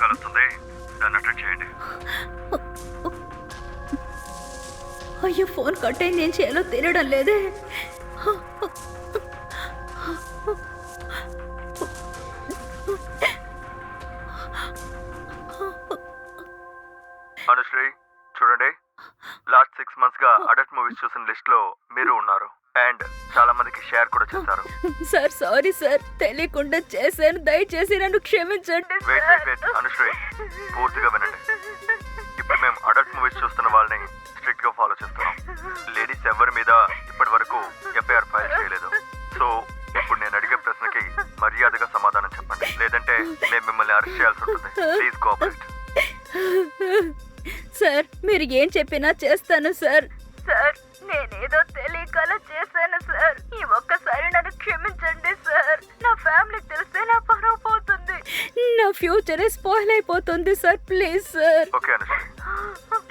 Call వస్తుంది దాన్ని attend చేయండి. అయ్యో ఫోన్ కట్ అయింది. ఏం చేయాలో తెలియడం లేదే. అనుశ్రీ చూడండి. లాస్ట్ సిక్స్ మంత్స్గా అడల్ట్ మూవీస్ చూసిన లిస్ట్లో మీరు ఉన్నారు. అండ్ చాలా మందికి షేర్ కూడా చేశారు. Sir sorry sir. తెలియకుండా చేశాను. దయచేసి నన్ను క్షమించండి వెయిట్ వెయిట్ వెయిట్ అనుశ్రీ. పూర్తిగా వినండి. ఇప్పుడు మేము అడల్ట్ మూవీస్ చూస్తున్న వాళ్ళని స్ట్రిక్ట్గా ఫాలో చేస్తున్నాం. లేడీస్ ఎవరి మీద ఇప్పటి వరకు ఎఫ్ఐఆర్ ఫైల్ చేయలేదు. సో ఇప్పుడు నేను అడిగే ప్రశ్నకి మర్యాదగా సమాధానం చెప్పండి. లేదంటే నేను మిమ్మల్ని అరెస్ట్ చేయాల్సి ఉంటుంది. ప్లీజ్ కోఆపరేట్ సార్ మీరు ఏం చెప్పినా చేస్తాను సార్. సార్ నేనేదో తెలియకలా చేశాను సార్. ఈ ఒక్కసారి నన్ను క్షమించండి సార్. నా ఫ్యామిలీకి తెలిస్తే నా పరువు పోతుంది. నా ఫ్యూచరే స్పాయిల్ అయిపోతుంది sir. Please sir. Okay Anushree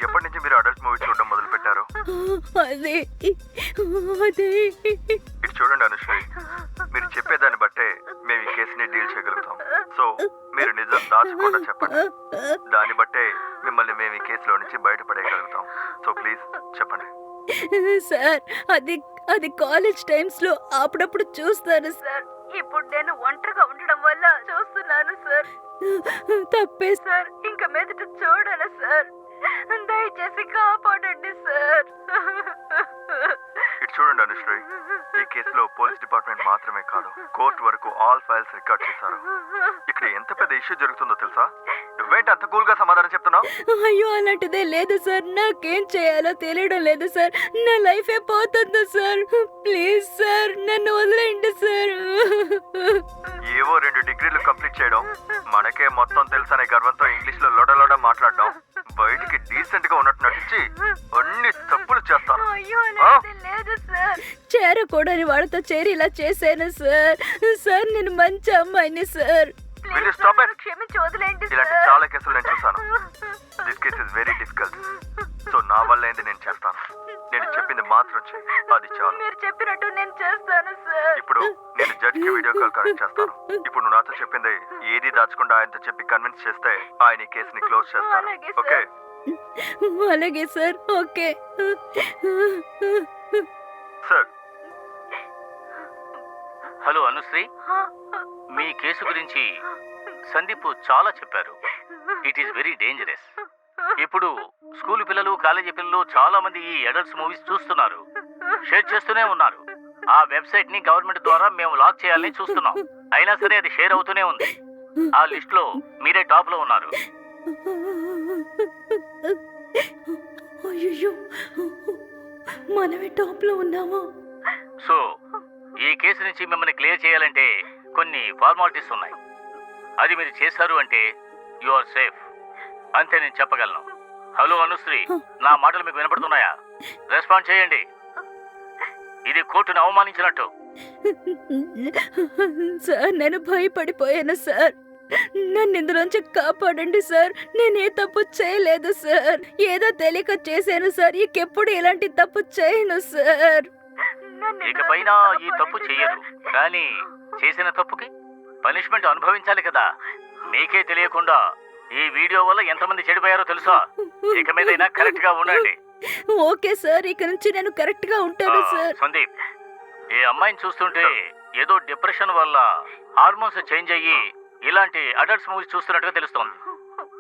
ఎప్పటి నుంచి మీరు అడల్ట్ మూవీ చూడడం మొదలు పెట్టారు అదే. అదే. ఇటు చూడండి అనుశ్రీ మీరు చెప్పేదాన్ని బట్టే మేము ఈ కేసుని డీల్ చేయగలుగుతాం. సో మీరు నిజం దాచకుండా చెప్పండి. దాన్ని బట్టే మిమ్మల్ని మేము ఈ కేసులో నుంచి బయటపడేయగలుగుతాం. సో ప్లీజ్ చెప్పండి. సార్ అది అది కాలేజ్ టైమ్స్లో అప్పుడప్పుడు చూస్తాను సార్. ఇప్పుడు నేను ఒంటరిగా ఉండడం వల్ల చూస్తున్నాను సార్. తప్పే సార్. ఇంకా మీదట చూడను సార్. దయచేసి కాపాడండి సార్. ఇటు చూడండి అనుశ్రీ ఈ కేసులో పోలీస్ డిపార్ట్మెంట్ మాత్రమే కాదు కోర్టు వరకు ఆల్ ఫైల్స్ రికార్డ్ చేశారు. ఇక్కడ ఎంత పెద్ద ఇష్యూ జరుగుతుందో తెలుసా? నువ్వేంటి అంత కూల్గా సమాధానం అయ్యో అలాంటిదే లేదు సార్. నాకేం చేయాలో తెలియడం లేదు సార్. నా లైఫే పోతుంది సార్. ప్లీజ్ సార్ నన్ను వదిలేయండి సార్. ఏవో రెండు డిగ్రీలు కంప్లీట్ చేయడం మనకే మొత్తం తెలుసనే గర్వంతో ఇంగ్లీష్లో లొడలోడ మాట్లాడడం బయటికి డీసెంట్గా ఉన్నట్టు నటించి అన్ని తప్పులు చేస్తాను. చేరకూడని వాడితో చేరి ఇలా చేశాను సార్. సార్ నేను మంచి అమ్మాయిని sir. Will you stop it? క్షమించి వదిలేండి ఇలాంటి చాలా కేసులు నేను చూసాను this case is very difficult so నా వల్ల ఏంది నేను చేస్తాను. నేను చెప్పింది మాత్రం చెయ్యి. అది చాలు. మీరు చెప్పినట్టు నేను చేస్తాను సార్. ఇప్పుడు నేను జడ్జ్కి వీడియో కాల్ కనెక్ట్ చేస్తాను. ఇప్పుడు నువ్వు నాతో చెప్పింది ఏది దాచకుండా ఆయనతో చెప్పి కన్విన్స్ చేస్తే ఆయన ఈ కేసుని క్లోజ్ అలాగే సార్. ఓకే అలాగే sir. Okay. Sir hello Anushree. మీ కేసు గురించి సందీప్ చాలా చెప్పారు. ఇట్ ఈస్ వెరీ డేంజరస్ ఇప్పుడు స్కూల్ పిల్లలు కాలేజీ పిల్లలు చాలా మంది ఈ అడల్ట్స్ మూవీస్ చూస్తున్నారు. షేర్ చేస్తూనే ఉన్నారు. ఆ వెబ్సైట్ని గవర్నమెంట్ ద్వారా మేము లాక్ చేయాలని చూస్తున్నాం. అయినా సరే అది షేర్ అవుతూనే ఉంది. ఆ లిస్ట్లో మీరే టాప్లో ఉన్నారు. మనమే టాప్లో ఉన్నామా? సో ఈ కేసు నుంచి మిమ్మల్ని క్లియర్ చేయాలంటే కొన్ని ఫార్మాలిటీస్ ఉన్నాయి. అది మీరు చేశారు అంటే యు ఆర్ సేఫ్ అంతే నేను చెప్పగలను. హలో అనుశ్రీ నా మాటలు మీకు వినపడుతున్నాయా? రెస్పాండ్ చేయండి. ఇది కోర్టును అవమానించినట్టు. సార్ నేను భయపడిపోయాను సార్. నన్ను ఇందులోంచి కాపాడండి సార్. నేను ఏ తప్పు చేయలేదు సార్. ఏదో తెలియక చేశాను సార్. ఇంకెప్పుడు ఇలాంటి తప్పు చేయను సార్. ఇకపైన ఈ తప్పు చెయ్యరు. కానీ చేసిన తప్పుకి పనిష్మెంట్ అనుభవించాలి కదా. మీకే తెలియకుండా ఈ వీడియో వల్ల ఎంతమంది చెడిపోయారో తెలుసా? ఇక మీదైనా కరెక్ట్గా ఉండండి. ఓకే సార్ ఇక నుంచి నేను కరెక్ట్గా ఉంటాను సార్. సందీప్ ఈ అమ్మాయిని చూస్తుంటే ఏదో డిప్రెషన్ వల్ల హార్మోన్స్ చేంజ్ అయ్యి ఇలాంటి అడల్ట్స్ మూవీస్ చూస్తున్నట్టుగా తెలుస్తోంది.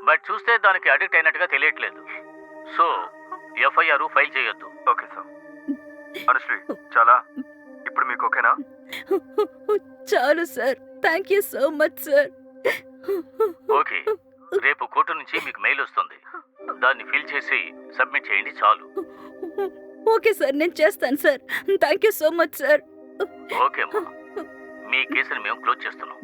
బట్ చూస్తే దానికి అడిక్ట్ అయినట్టుగా తెలియట్లేదు. సో ఎఫ్ఐఆర్ ఫైల్ చేయొద్దు. Okay sir. అనుశ్రీ చాలా? ఇప్పుడు మీకు ఓకేనా? చాలు sir. Thank you so much sir. Okay. రేపు కోర్టు నుంచి మీకు మెయిల్ వస్తుంది. దాన్ని ఫిల్ చేసి సబ్మిట్ చేయండి చాలు. Okay sir. నేను చేస్తాను sir. Thank you so much sir. Okay అమ్మా. మీ కేసుని మేము క్లోజ్ చేస్తున్నాం.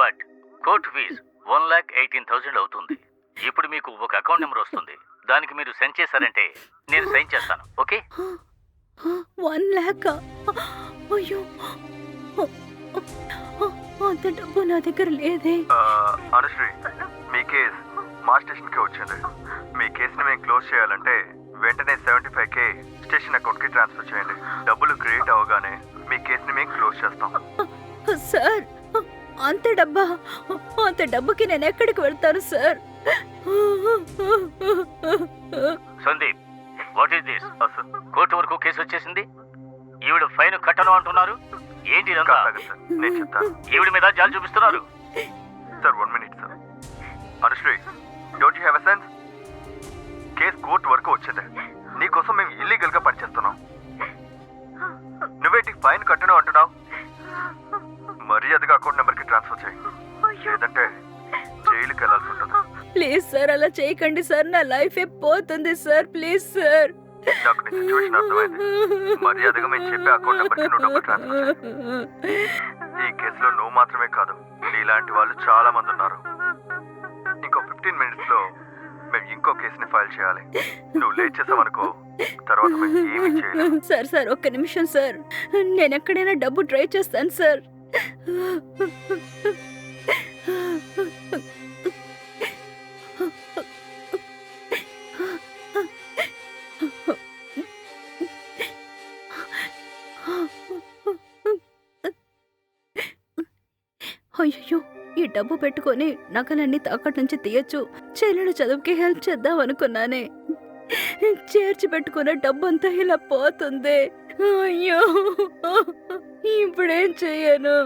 But court fees one lakh eighteen thousand అవుతుంది. ఇప్పుడు మీకు ఒక అకౌంట్ నెంబర్ వస్తుంది. దానికి మీరు సెండ్ చేశారంటే నేను సైన్ చేస్తాను. ఓకే? వన్ ల్యాక్ అయ్యో. అంత డబ్బు నా దగ్గర లేదే. అనుశ్రీ మీ కేస్ మా స్టేషన్కి వచ్చింది. మీ కేసుని మేము క్లోజ్ చేయాలంటే వెంటనే సెవెంటీ ఫైవ్ కే స్టేషన్ అకౌంట్కి ట్రాన్స్ఫర్ చేయండి. డబ్బులు క్రియేట్ అవగానే మీ కేసుని మేము క్లోజ్ చేస్తాం. సార్ అంత డబ్బా అంత డబ్బుకి నేను ఎక్కడికి వెళ్తాను sir? Sandeep what is this court వరకు కేసు వచ్చేసింది? ఈవిడ ఫైన్ కట్టను అంటున్నారు. ఏంటి ఇదంతా? కాదు సార్ నేను చెప్తాను ఈవిడ మీద జాలి చూపిస్తున్నారు. Sir one minute sir. Anushree don't you have a sense case court వరకు వచ్చింది. నీకోసం మేము ఇల్లీగల్గా పనిచేస్తున్నాం. నువ్వేంటి ఫైన్ కట్టను అంటున్నావు? మర్యాదగా అకౌంట్ నెంబర్కి ట్రాన్స్ఫర్ చేయి. లేదంటే జైలుకి వెళ్ళాల్సి ఉంటుంది. ప్లీజ్ సార్ అలా చేయకండి సార్. నా లైఫ్ పోతుంది సార్. Please sir. నాకు నీ సిచ్యువేషన్ అర్థమైంది. మర్యాదగా మేము చెప్పే అకౌంట్ నెంబర్కి నువ్వు డబ్బులు ట్రాన్స్ఫర్ చేయి. ఈ కేసులో నువ్వు మాత్రమే కాదు నీలాంటి వాళ్ళు చాలా మంది ఉన్నారు. ఇంకో ఫిఫ్టీన్ మినిట్స్లో మేము ఇంకో కేసుని ఫైల్ చేయాలి. నువ్వు లేట్ చేసావనుకో తర్వాత మేము ఏమీ చేయలేము. సార్ సార్ ఒక్క నిమిషం సార్. నేను ఎక్కడైనా డబ్బు ట్రై చేస్తాను సార్. అయ్యో ఈ డబ్బు పెట్టుకొని నగలన్నీ తాకట్టు నుంచి తీయచ్చు. చెల్లెలు చదువుకి హెల్ప్ చేద్దాం అనుకున్నానే. చేర్చి పెట్టుకున్న డబ్బంతా ఇలా పోతుంది. అయ్యో ఇప్పుడేం చెయ్యను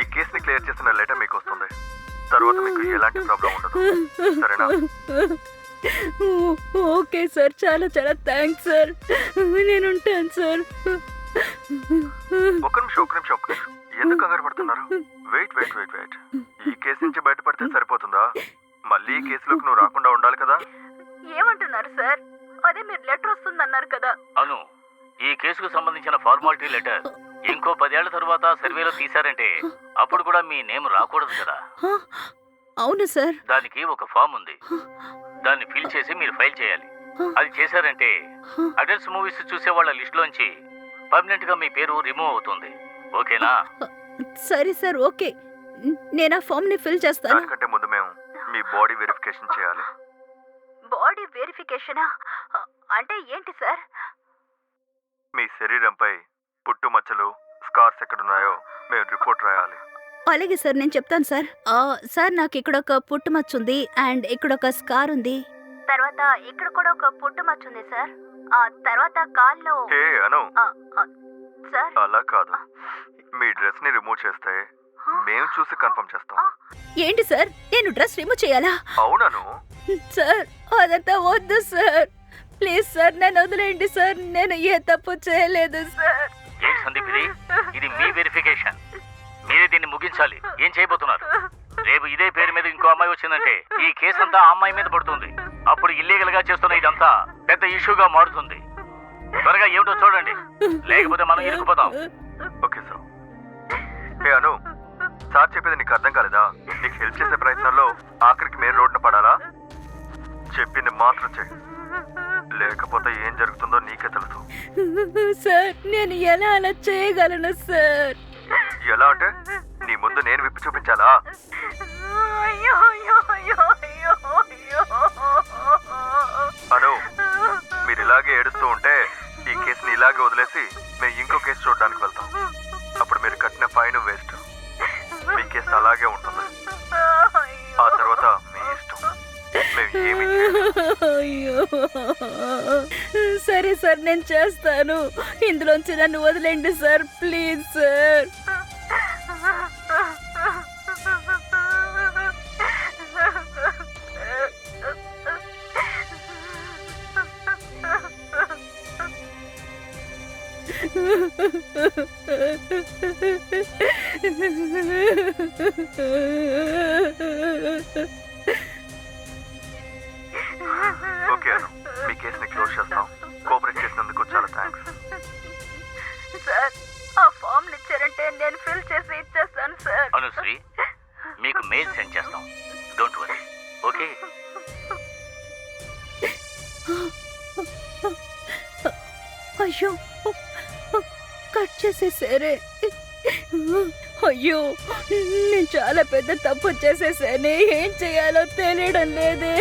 ఈ కేసుని క్లియర్ చేసిన లెటర్ మీకు వస్తుంది. తర్వాత మీకు ఎలాంటి ప్రాబ్లం ఉండదు. సరేనా? ఓకే సార్ చాలా చాలా థ్యాంక్స్ సార్. నేను ఉంటాను సార్. ఒక నిమిషం ఒక నిమిషం ఒక నిమిషం. ఎందుకు కంగారు పడుతున్నారు? వెయిట్ వెయిట్ వెయిట్ వెయిట్ ఈ కేసు నుంచి బయటపడితే సరిపోతుందా? మళ్ళీ ఈ కేసులోకి నువ్వు రాకుండా ఉండాలి కదా? ఏమంటున్నారు సార్? అదే మీరు లెటర్ వస్తుందన్నారు కదా. అను ఈ కేసుకు సంబంధించిన ఫార్మాలిటీ లెటర్ ఇంకో పదేళ్ళ తర్వాత సర్వేలో తీశారంటే అప్పుడు కూడా మీ నేమ్ రాకూడదు కదా? అవును సార్. దానికి ఒక ఫామ్ ఉంది. దాన్ని ఫిల్ చేసి మీరు ఫైల్ చేయాలి. అది చేశారంటే అడల్ట్స్ మూవీస్ చూసే వాళ్ళ లిస్టులోంచి పర్మనెంట్గా మీ పేరు రిమూవ్ అవుతుంది. ఓకేనా? సరే సార్ ఓకే. నేను ఆ ఫామ్ని ఫిల్ చేస్తాను. దానికంటే ముందు మేము మీ బాడీ వెరిఫికేషన్ చేయాలి. బాడీ వెరిఫికేషనా? అంటే ఏంటి సార్? మీ శరీరంపై పుట్టు మచ్చలు స్కార్స్ ఎక్కడున్నాయో మేము రిపోర్ట్ రాయాలి. అలాగే సార్ నేను చెప్తాను సార్. ఆ, సార్ నాకు ఇక్కడ ఒక పుట్టుమచ్చ ఉంది అండ్ ఇక్కడ ఒక స్కార్ ఉంది. తర్వాత ఇక్కడ కూడా ఒక పుట్టుమచ్చ ఉంది సార్. ఆ తర్వాత కాల్లో హే అను. ఆ, ఆ, సార్. అలా కాదు. మీ డ్రెస్ని రిమూవ్ చేస్తే మేము చూసి కన్ఫర్మ్ చేస్తాం. ఏంటి సార్? నేను డ్రెస్ రిమూవ్ చేయాలా? అవునను సార్ అదంతా వద్దు సార్. ప్లీజ్ సార్ నన్ను వదిలేయండి సార్. నేను ఏ తప్పు చేయలేదు సార్. ఏం సందీప్ ఇది? ఇది మీ వెరిఫికేషన్ మీరే దీన్ని ముగించాలి. ఏం చేయబోతున్నారు? రేపు ఇదే పేరు మీద ఇంకో అమ్మాయి వచ్చిందంటే ఈ కేసు అంతా ఆ అమ్మాయి మీద పడుతుంది. అప్పుడు ఇల్లీగల్గా చేస్తున్న ఇదంతా పెద్ద ఇష్యూగా మారుతుంది. త్వరగా ఏమిటో చూడండి. లేకపోతే మనం ఇరుకుపోతాం ఓకే సార్. ఏ అను. సార్ చెప్పేది నీకు అర్థం కాలేదా? నీకు హెల్ప్ చేసే ప్రయత్నంలో ఆఖరికి మెయిన్ రోడ్డున పడాలా? చెప్పింది మాత్రం చెయ్యి. లేకపోతే ఏం జరుగుతుందో నీకే తెలుసు. సార్ నేను ఎలా అలా చేయగలను సార్? ఎలా అంటే నీ ముందు నేను విప్పి చూపించాలా? అయ్యో అయ్యో అయ్యో అయ్యో అయ్యో. అను మీరు ఇలాగే ఏడుస్తూ ఉంటే ఈ కేసుని ఇలాగే వదిలేసి మేము ఇంకో కేసు చూడడానికి వెళ్తాం. సరే సార్ నేను చేస్తాను. ఇందులోంచి నన్ను వదిలేండి సార్ ప్లీజ్ సార్. సరే అయ్యో నేను చాలా పెద్ద తప్పు చేసేసానే ఏం చేయాలో తెలియడం లేదే.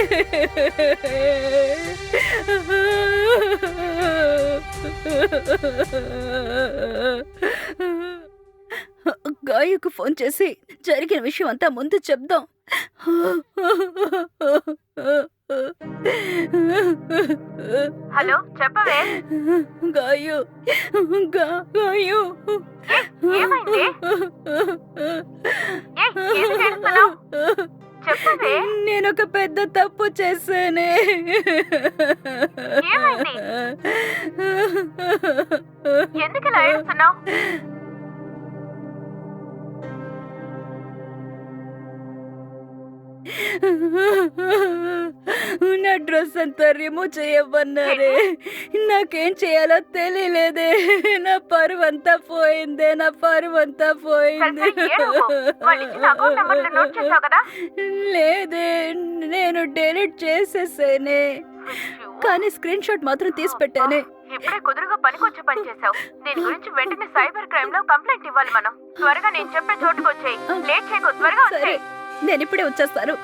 గాయకు ఫోన్ చేసి జరిగిన విషయం అంతా ముందు చెప్దాం. హలో చెప్పవే. గాయు గాయు. ఏమైంది? చెప్పవే. నేను ఒక పెద్ద తప్పు చేశానే? ఎందుకు ఇలా ఏడుస్తున్నావు? నా డ్రెస్ అంతా రిమూవ్ చేయమన్నారే. నాకేం చేయాలో తెలియలేదే. నా పరువు అంతా పోయిందే నా పరువు అంతా పోయింది? లేదే నేను డెలీట్ చేసేసానే. కానీ స్క్రీన్ షాట్ మాత్రం తీసి పెట్టానే. ఇప్పుడే కుదురుగా పనికొచ్చే పని చేసావు. దీని గురించి వెంటనే సైబర్ క్రైమ్లో కంప్లైంట్ ఇవ్వాలి మనం. త్వరగా నేను చెప్పే చోటుకు వచ్చేయి లేట్ చేయకు త్వరగా వచ్చేయి. నేను ఇప్పుడే వచ్చేస్తాను.